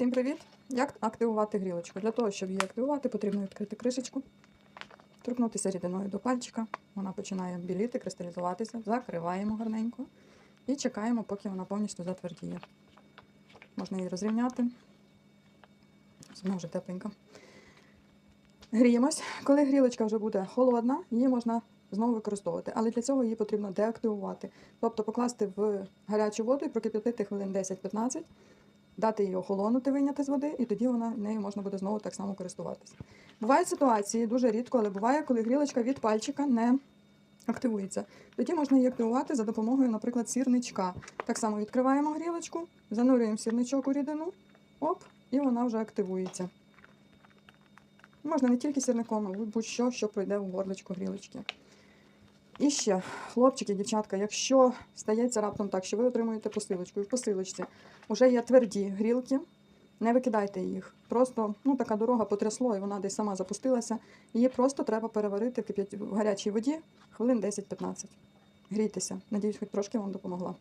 Всім привіт! Як активувати грілочку? Для того, щоб її активувати, потрібно відкрити кришечку, торкнутися рідиною до пальчика. Вона починає біліти, кристалізуватися. Закриваємо гарненько і чекаємо, поки вона повністю затвердіє. Можна її розрівняти. Вона вже тепленька. Гріємось. Коли грілочка вже буде холодна, її можна знову використовувати. Але для цього її потрібно деактивувати. Тобто покласти в гарячу воду і прокип'ятити хвилин 10-15 дати її охолонути, вийняти з води, і тоді вона нею можна буде знову так само користуватися. Бувають ситуації, дуже рідко, але буває, коли грілочка від пальчика не активується. Тоді можна її активувати за допомогою, наприклад, сірничка. Так само відкриваємо грілочку, занурюємо сірничок у рідину, оп, і вона вже активується. Можна не тільки сірником, а будь-що, що пройде в горлечко грілочки. І ще, хлопчики, дівчатка, якщо стається раптом так, що ви отримуєте посилочку, і в посилочці вже є тверді грілки, не викидайте їх. Просто ну, така дорога потрясло, і вона десь сама запустилася. Її просто треба переварити в, кип'ять- в гарячій воді хвилин 10-15. Грійтеся. Надіюсь, хоч трошки вам допомогла.